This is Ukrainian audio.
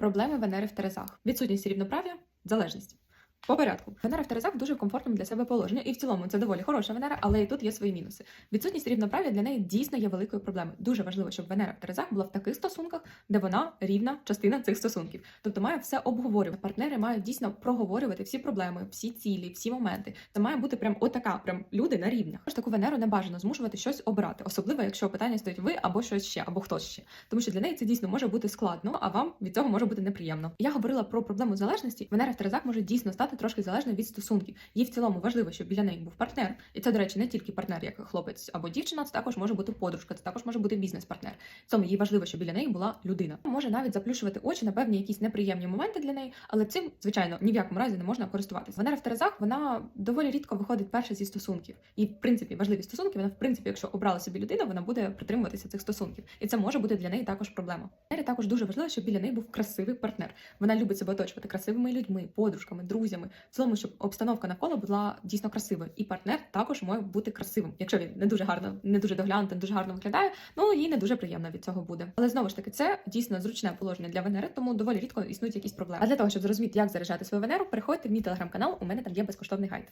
Проблеми Венери в Терезах. Відсутність рівноправ'я, залежність. По порядку. Венера в Терезах дуже комфортному для себе положенні, і в цілому це доволі хороша Венера, але і тут є свої мінуси. Відсутність рівноправ'я для неї дійсно є великою проблемою. Дуже важливо, щоб Венера в Терезах була в таких стосунках, де вона рівна частина цих стосунків. Тобто має все обговорювати. Партнери мають дійсно проговорювати всі проблеми, всі цілі, всі моменти. Це має бути прям отака, прям люди на рівнях. Тож таку Венеру не бажано змушувати щось обирати, особливо якщо питання стоїть ви або щось ще, або хтось ще. Тому що для неї це дійсно може бути складно, а вам від цього може бути неприємно. Я говорила про проблему залежності. Венера в Терезах може дійсно стати трошки залежною від стосунків. Їй в цілому важливо, щоб біля неї був партнер. І це, до речі, не тільки партнер, як хлопець або дівчина, це також може бути подружка, це також може бути бізнес-партнер. Цьому їй важливо, щоб біля неї була людина. Може навіть заплющувати очі на певні якісь неприємні моменти для неї, але цим, звичайно, ні в якому разі не можна користуватися. Венера в Терезах вона доволі рідко виходить перша зі стосунків. І в принципі важливі стосунки. Вона в принципі, якщо обрала собі людину, вона буде притримуватися цих стосунків, і це може бути для неї також проблема. Венері також дуже важливо, щоб біля неї був красивий партнер. Вона любить себе оточувати красивими людьми, подружками, друзями. В цілому, щоб обстановка навколо була дійсно красивою, і партнер також має бути красивим. Якщо він не дуже гарно, не дуже доглянутий, не дуже гарно виглядає, ну їй не дуже приємно від цього буде. Але знову ж таки, це дійсно зручне положення для Венери, тому доволі рідко існують якісь проблеми. А для того, щоб зрозуміти, як заряджати свою Венеру, переходьте в мій телеграм-канал. У мене там є безкоштовний гайд.